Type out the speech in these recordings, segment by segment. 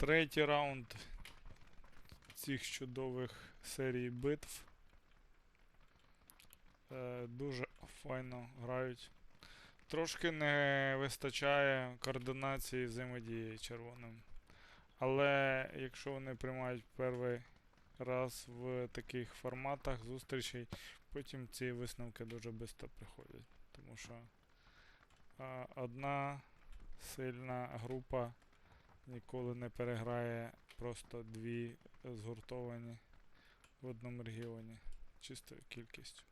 Третій раунд цих чудових серій битв. Е, дуже файно грають. Трошки не вистачає координації взаємодії червоним. Але якщо вони приймають перший раз в таких форматах зустрічей, потім ці висновки дуже швидко приходять. Тому що а, одна сильна група ніколи не переграє просто дві згуртовані в одному регіоні чистою кількістю.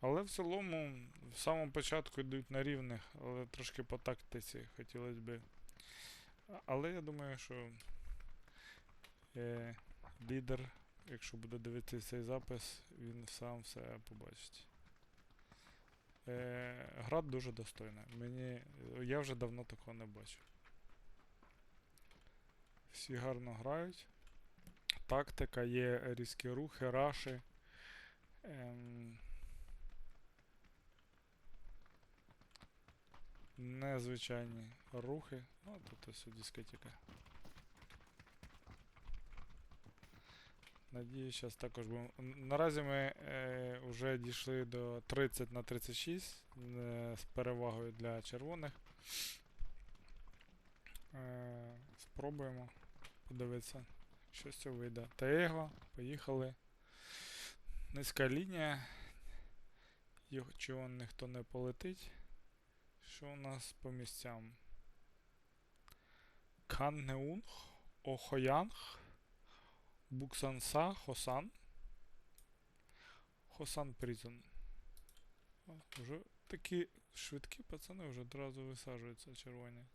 Але в цілому, в самому початку йдуть на рівних, але трошки по тактиці хотілося би. Але я думаю, що е, лідер, якщо буде дивитися цей запис, він сам все побачить. Е, гра дуже достойна. Мені, я вже давно такого не бачив. Всі гарно грають. Тактика, є різкі рухи, раші. Ем, незвичайні рухи. Ну, тут ось дискотека. Надіюсь, зараз також будемо. Наразі ми е, вже дійшли до 30 на 36 е, з перевагою для червоних. Е, спробуємо подивитися, що з цього вийде. Таего, поїхали. Низька лінія. Його чого ніхто не полетить. Що у нас по місцям? Каннеунг, Охоянг, Буксанса, Хосан. Хосан Призон. О, Вже такі швидкі пацани вже одразу висаджуються червоні.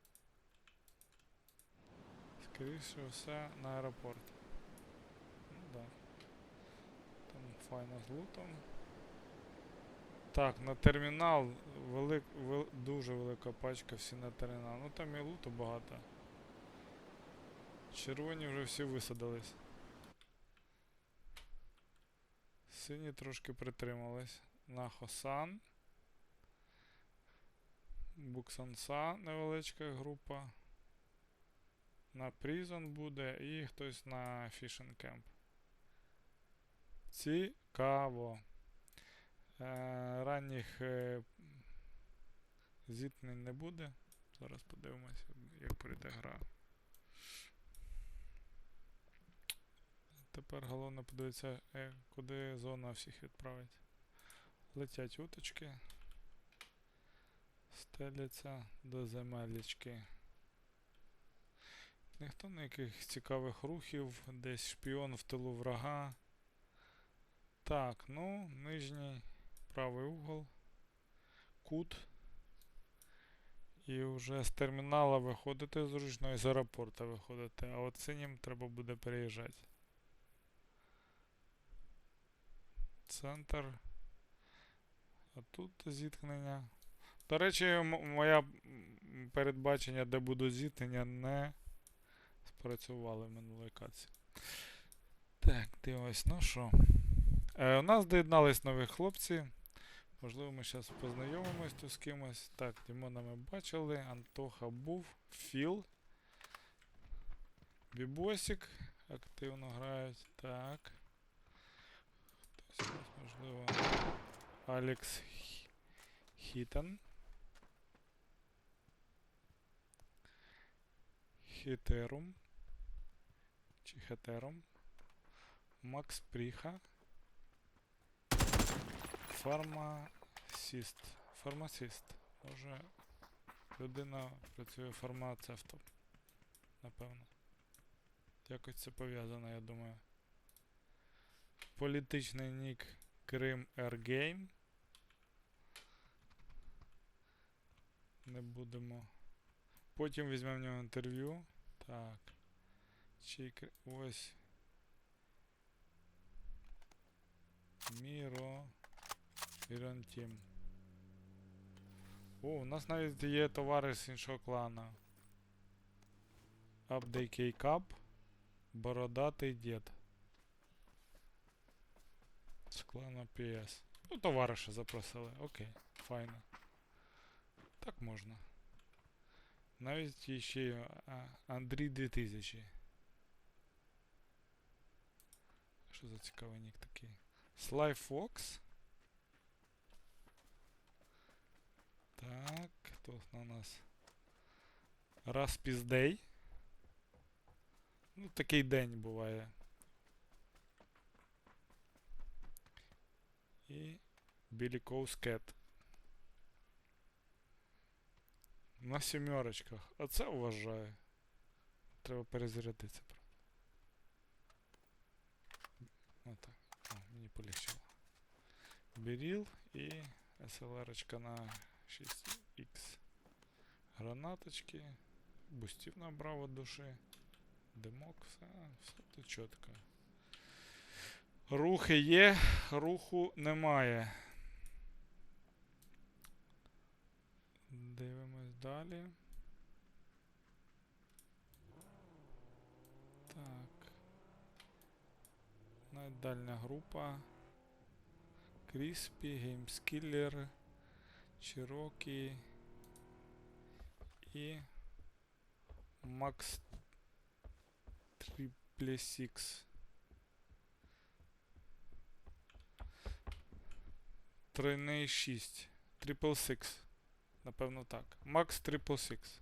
Скоріше все на аеропорт. Ну да. Там файно з лутом. Так, на термінал велик, вел, дуже велика пачка всі на термінал. Ну там і луту багато. Червоні вже всі висадились. Сині трошки притримались. На Хосан. Буксанса невеличка група. На Прізон буде і хтось на Fishing Camp. Цікаво. Е, ранніх е, зіткнень не буде. Зараз подивимося, як прийде гра. Тепер головне подивитися, е, куди зона всіх відправить. Летять уточки. Стеляться до земелечки. Ніхто ніяких цікавих рухів, десь шпіон в тилу врага. Так, ну, нижній правий угол, кут. І вже з термінала виходити зручно і з аеропорта виходити. А от синім треба буде переїжджати. Центр. А тут зіткнення. До речі, м- моя м, передбачення, де будуть зіткнення, не спрацювали в минулій каці. Так, дивимось, ну що. Е, у нас доєднались нові хлопці. Можливо, ми зараз познайомимось тут з кимось. Так, Дімона ми бачили, Антоха був, Філ. Бібосик активно грають. Так. Хтось можливо. Алекс Хі- Хітон. Хітерум. Чи Хетерум. Макс Пріха. Фармасіст. Фармасіст. Може людина працює фармацевтом. Напевно. Якось це пов'язано, я думаю. Політичний нік Крим Airgame. Не будемо. Потім візьмемо в нього інтерв'ю. Так. Чик. Ось. Міро. Ірантім. О, у нас навіть є товариш з іншого клана. Update Кейкап. Бородатий дід. З клана PS. Ну, товариша запросили. Окей, файно. Так можна. Навіть є ще а, Андрій 2000. Що за цікавий нік такий? Sly Fox. Так, хто у нас? Распіз Day. Ну, такий день буває. І Білі Кет. На сімерочках. Оце вважаю. Треба перезарядитися. правда. Отак. О, мені полегчило. Біріл і SLR на 6X. Гранаточки. Бустів набрав від душі. Димок, все, все тут чітко. Рухи є, руху немає. Дивимось далі. Так. Найдальня група. Кріспі, Геймскіллер, Чирокі і Макс Six. Тройний 6. Triple Six. Напевно так. Max Triple Six.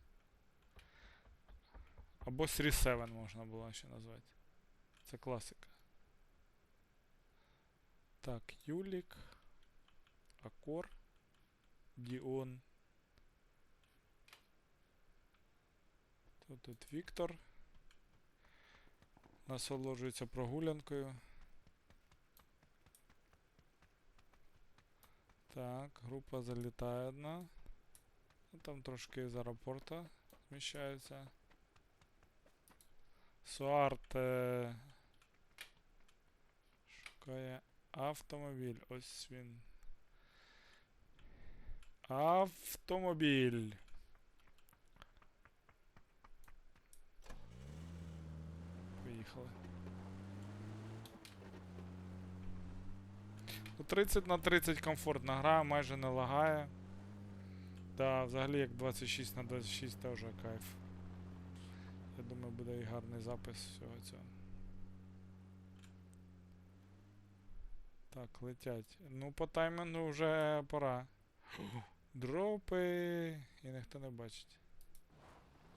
Або Series 7 можна було ще назвати. Це класика. Так, Юлік. Акор. Діон. Тут, тут Віктор. Насолоджується прогулянкою. Так, група залітає одна. Ну, Там трошки з аеропорта зміщаються. Суарт е, шукає автомобіль. Ось він. Автомобіль. Поїхали. Ну, 30 на 30 комфортна гра, майже не лагає. Да, взагалі як 26 на 26 теж кайф. Я думаю, буде і гарний запис всього цього. Так, летять. Ну, по таймінгу вже пора. Дропи. І ніхто не бачить.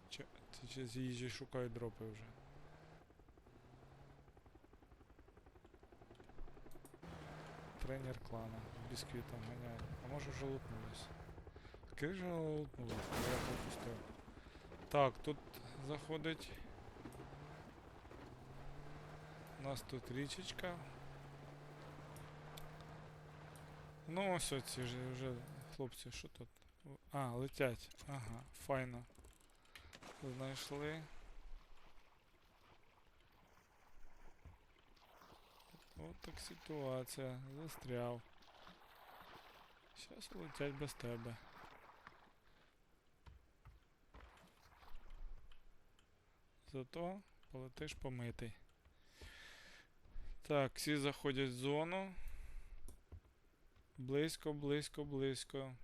Чи, чи з'їжджі шукають дропи вже. Тренер клана. Бісквітом ганяє. А може вже лутнулись. Скажи, лутнулись, я пропустив. Так, тут заходить. У нас тут річечка. Ну ось ці вже, вже хлопці, що тут? А, летять. Ага, файно. Знайшли. От так ситуація. Застряв. Зараз летять без тебе. Зато полетиш помитий. Так, всі заходять в зону. Близько, близько, близько.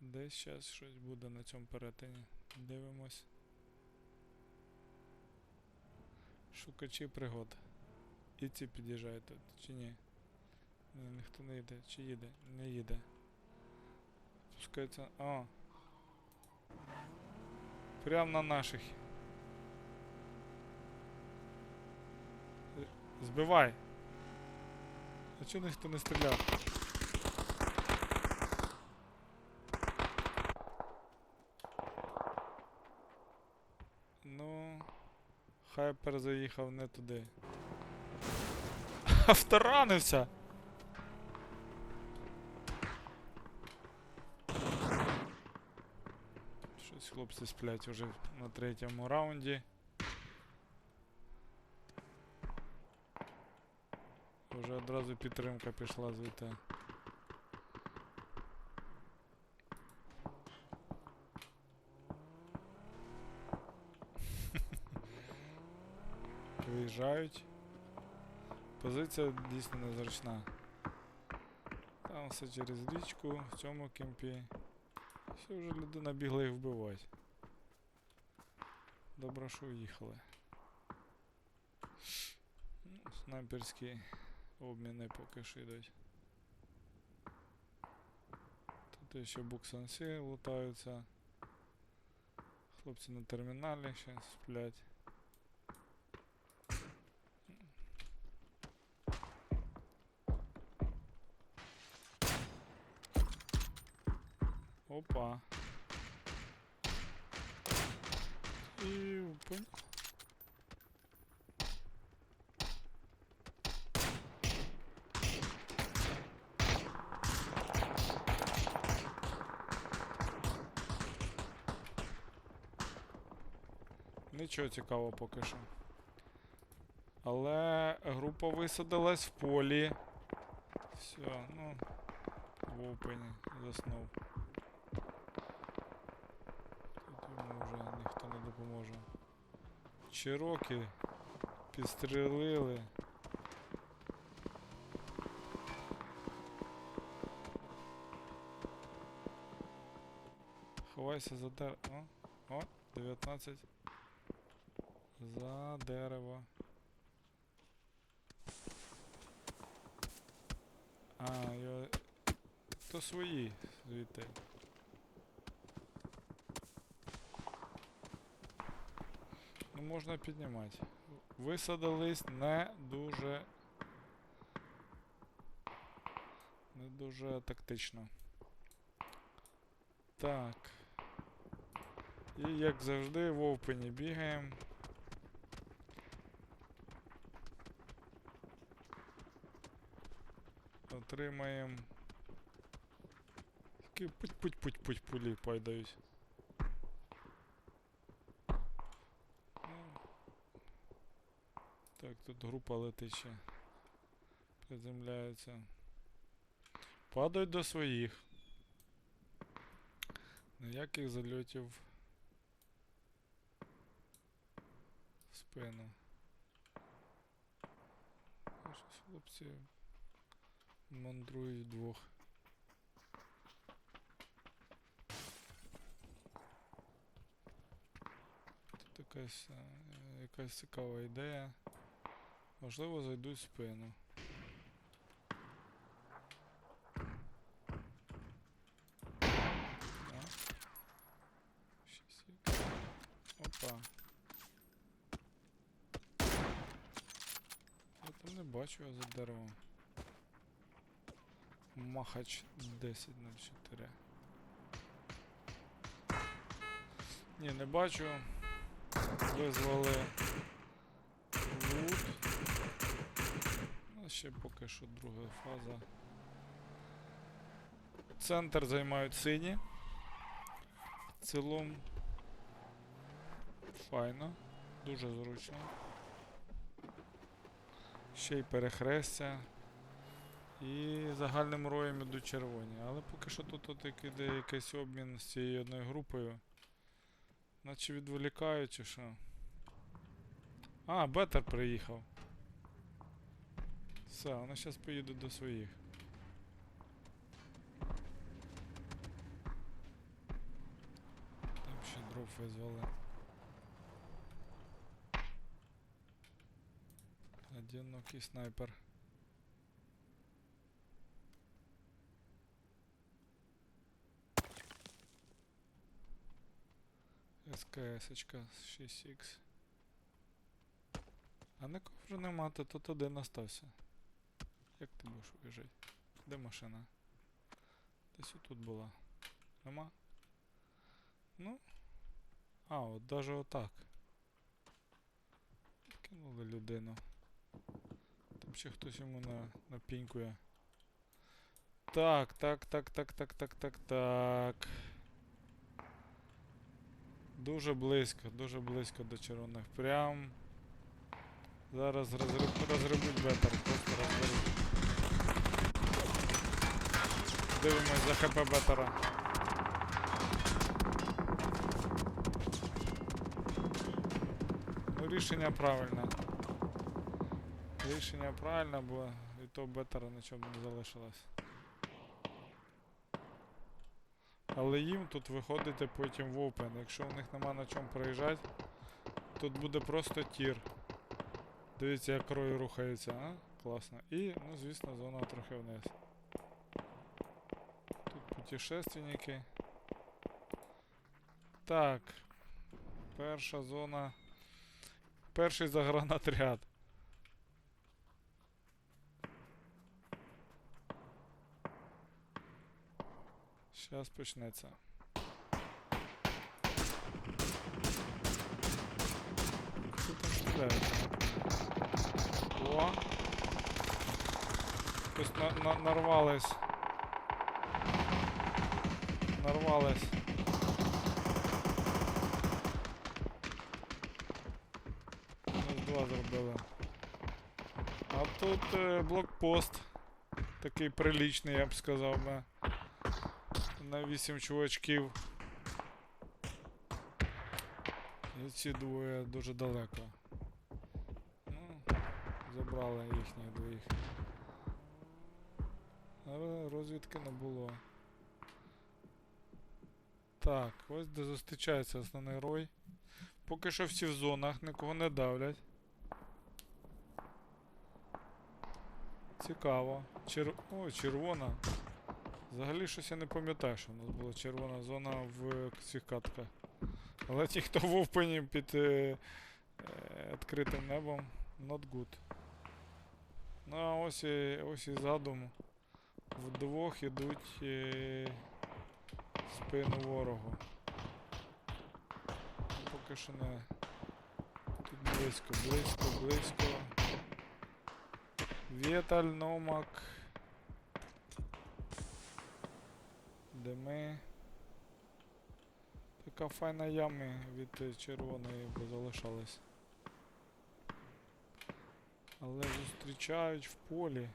Десь зараз щось буде на цьому перетині. Дивимось. Шукачі пригод. І ці під'їжджають тут, чи ні? Ні, ніхто не їде. Чи їде? Не їде. Пускається. О! Прям на наших. Е, Збивай! А чого ніхто не стріляв? Ну. Хайпер заїхав не туди. Втаранився! Щось хлопці сплять уже на третьому раунді. Вже одразу підтримка пішла звідти. Виїжджають. Позиція дійсно незручна. Там все через річку, в цьому кемпі. Все вже людина бігла їх вбивати. Добре, що уїхали. Ну, снайперські обміни поки що йдуть. Тут ще буксанси лутаються. Хлопці на терміналі ще сплять. Опа. І пон- Цікавого поки що. Але група висадилась в полі. Все, ну. В опені заснув. Тут йому вже ніхто не допоможе. Чирокі підстрелили. Ховайся за дер... О, о, 19. За дерево. А, його... То свої звідти. Ну, можна піднімати. Висадились не дуже. Не дуже тактично. Так. І як завжди в опені бігаємо. Отримаємо. Такі путь-путь-путь-путь пулі пайдають. Ну, Так, тут група летить ще. Приземляється. Падають до своїх. Ніяких зальотів в спину. Щось хлопці мандрують двох. Тут якась, е, якась цікава ідея. Можливо, зайдуть в спину. Опа. Я не бачу його за деревом. Махач 1004. Ні, не бачу. Визвали лут. Ну, ще поки що друга фаза. Центр займають сині. В цілому файно, дуже зручно. Ще й перехрестя. І загальним роєм ідуть червоні. Але поки що тут от іде якийсь обмін з цією одною групою. Наче відволікають чи що. А, Бетер приїхав. Все, вони зараз поїдуть до своїх. Там ще дров визвали. Одинокий снайпер. СКС-очка 6Х. А нікого вже нема, то тут один остався. Як ти будеш виїжджати? Де машина? Десь отут була. Нема? Ну. А, от даже отак. Кинули людину. Там ще хтось йому на, напінькує. Так, так, так, так, так, так, так, так. Дуже близько, дуже близько до червоних. Прям. Зараз розриб... розрибуть бетер, просто розберуть. Дивимось за ХП бетера. Ну, рішення правильне. Рішення правильне, бо від того бетера нічого не залишилось. Але їм тут виходити потім в опен. Якщо у них нема на чому проїжджати, тут буде просто тір. Дивіться, як рой рухається, а? Класно. І, ну, звісно, зона трохи вниз. Тут путешественники. Так. Перша зона. Перший загранотряд. Зараз почнеться. О! Хтось на, на, нарвались. Нарвались. Мінус два зробили. А тут е, блокпост. Такий приличний, я б сказав би. На 8 чувачків. І ці двоє дуже далеко. Ну, забрали їхніх двоїх. Але розвідки не було. Так, ось де зустрічається основний рой. Поки що всі в зонах, нікого не давлять. Цікаво. Чер... О, червона. Взагалі щось я не пам'ятаю, що в нас була червона зона в цих катках. Але ті, хто в опені під е, е, відкритим небом, not good. Ну а ось і, ось і задум. Вдвох ідуть е, спину ворогу. Ну, Поки що не. Тут близько, близько, близько. Вєталь, Номак. Де ми. Така файна ями від червоної залишалась. Але зустрічають в полі.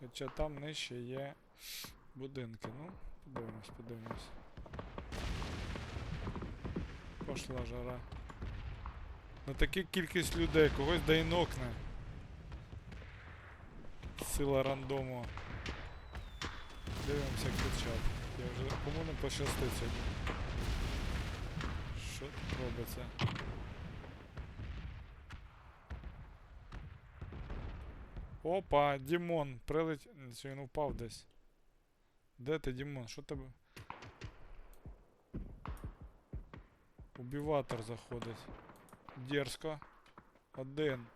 Хоча там нижче є будинки. Ну, подивимось, подивимось. Пошла жара. На таку кількість людей, когось да й. Сила рандому. Дивимося кричать. Я вже кому не пощастить сьогодні. Що тут робиться? Опа, Дімон, прилеть. Чи він упав десь? Де ти, Дімон? Що тебе? Убиватор заходить. Дерзко. Один.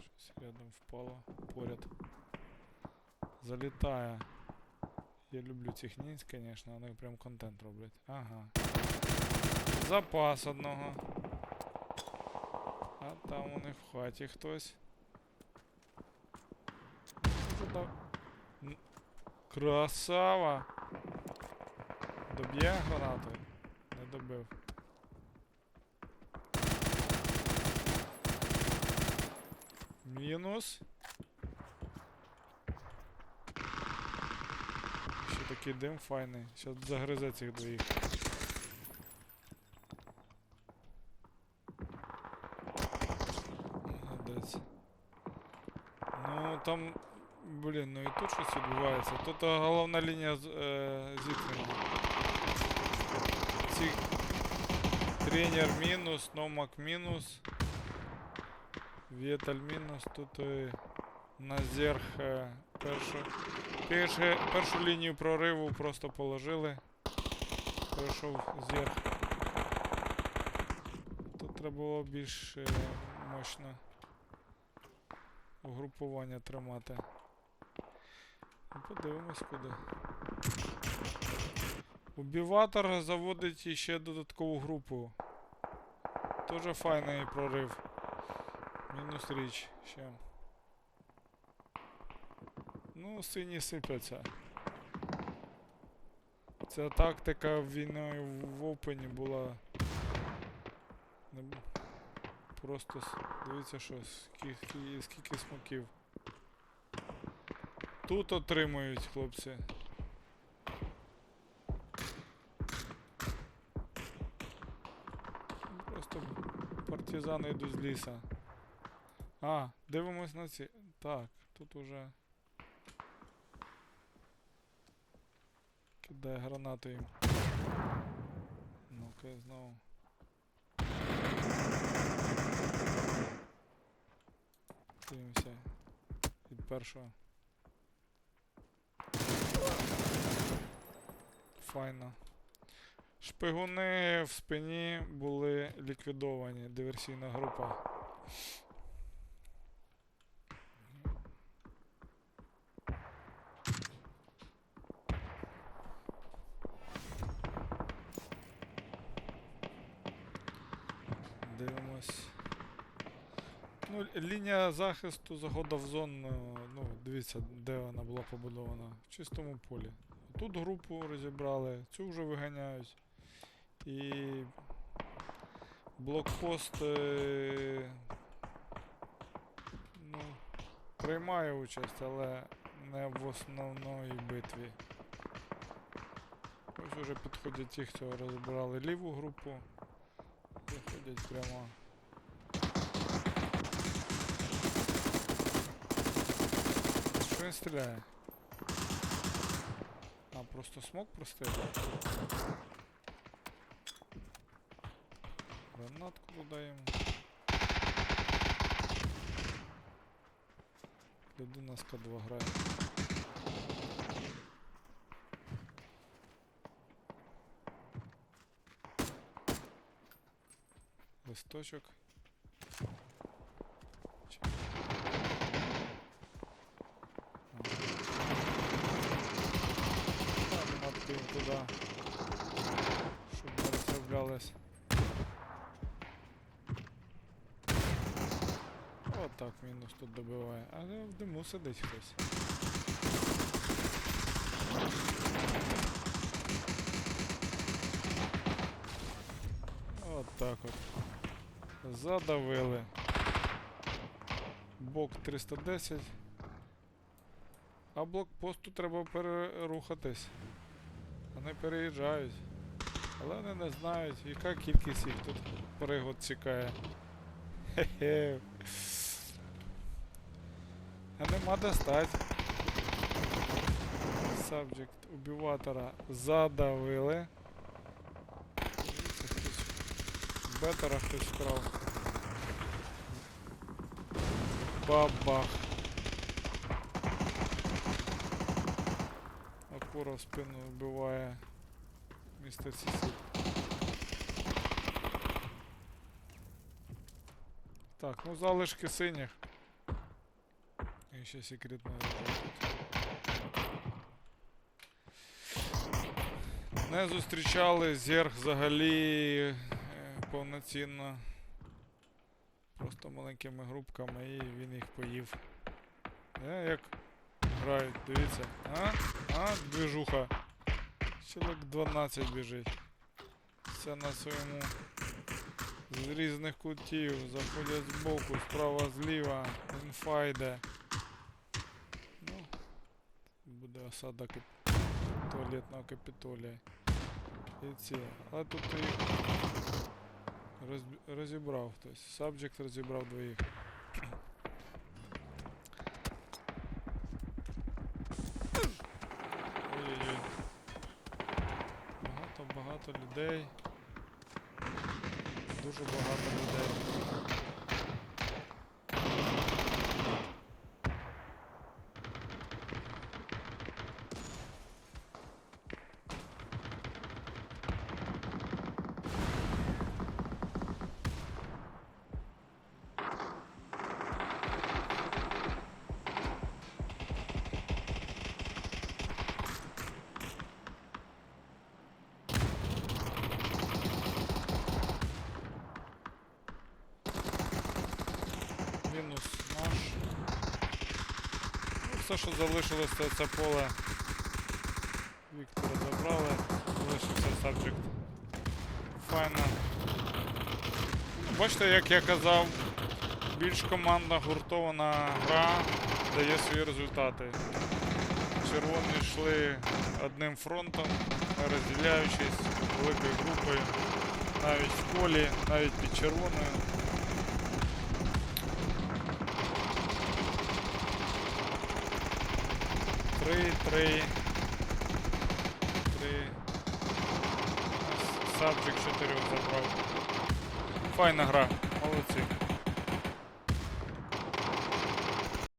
Щось рядом впало. Поряд. Залітає. Я люблю цих нінць, конечно, вони прям контент роблять. Ага. Запас одного. А там у них в хаті хтось. Задав- Красава! Доб'є гранатою? Не добив. Мінус. Ще такий дим файний. Щас загризе цих двоїх. Молодець. Ну там. Блін, ну і тут щось відбувається. Тут е, головна лінія е, зіткнення. Ці... Тренер мінус, Номак мінус. Вєталь мінус, тут і Назерх е, першу, перше, першу лінію прориву просто положили. Пройшов зерх. Тут треба було більш е, мощно угрупування тримати. Ну, Подивимось куди. Убіватор заводить іще додаткову групу. Тоже файний прорив. Мінус річ ще. Ну, сині сипляться. Ця тактика війною в опені була. Просто дивіться, що скільки, скільки смоків. Тут отримують хлопці. Просто партизани йдуть з ліса. А, дивимось на ці. Так, тут уже. Кидає гранату їм. Ну-ка, знову. Дивимося. Від першого. Файно. Шпигуни в спині були ліквідовані. Диверсійна група. Дивимось. Ну, лінія захисту заходу в зону, ну, дивіться, де вона була побудована. В чистому полі. Тут групу розібрали, цю вже виганяють. І блокпост е, ну, приймає участь, але не в основної битві. Ось уже підходять ті, хто розібрали ліву групу. Заходять прямо. Що він стріляє? А, просто смок простив. Гранатку додаємо. Людина з К2 грає. Листочок. Так мінус тут добиває. Але в диму сидить хтось. От так от. Задавили. Бок 310. А блокпосту треба перерухатись. Вони переїжджають. Але вони не знають, яка кількість їх тут пригод чекає. Хе-хе. Нема де стать. Убиватора задавили. Бетера хтось вкрав. Бабах. Акура в спину вбиває містер Сісі. Так, ну залишки синіх. І ще секретна Не зустрічали зерг взагалі е, повноцінно. Просто маленькими групками і він їх поїв. Е, як грають, дивіться. А? А? Движуха. Чоловік 12 біжить. Все на своєму з різних кутів. Заходять збоку, справа, зліва. Інфа йде. Ну, буде осада кап... туалетного капітолія. І ці. Але тут їх розб... розібрав хтось. Subject розібрав двоїх. Багато-багато людей. Дуже багато людей. Мінус наш. Ну, все, що залишилося, це, поле. Віктора забрали. Залишився subject. Файно. Ну, Бачите, як я казав, більш командна гуртована гра дає свої результати. Червоні йшли одним фронтом, розділяючись великою групою, навіть в полі, навіть під червоною. Три, три. Три. Сабджик чотирьох забрав. Файна гра, молодці.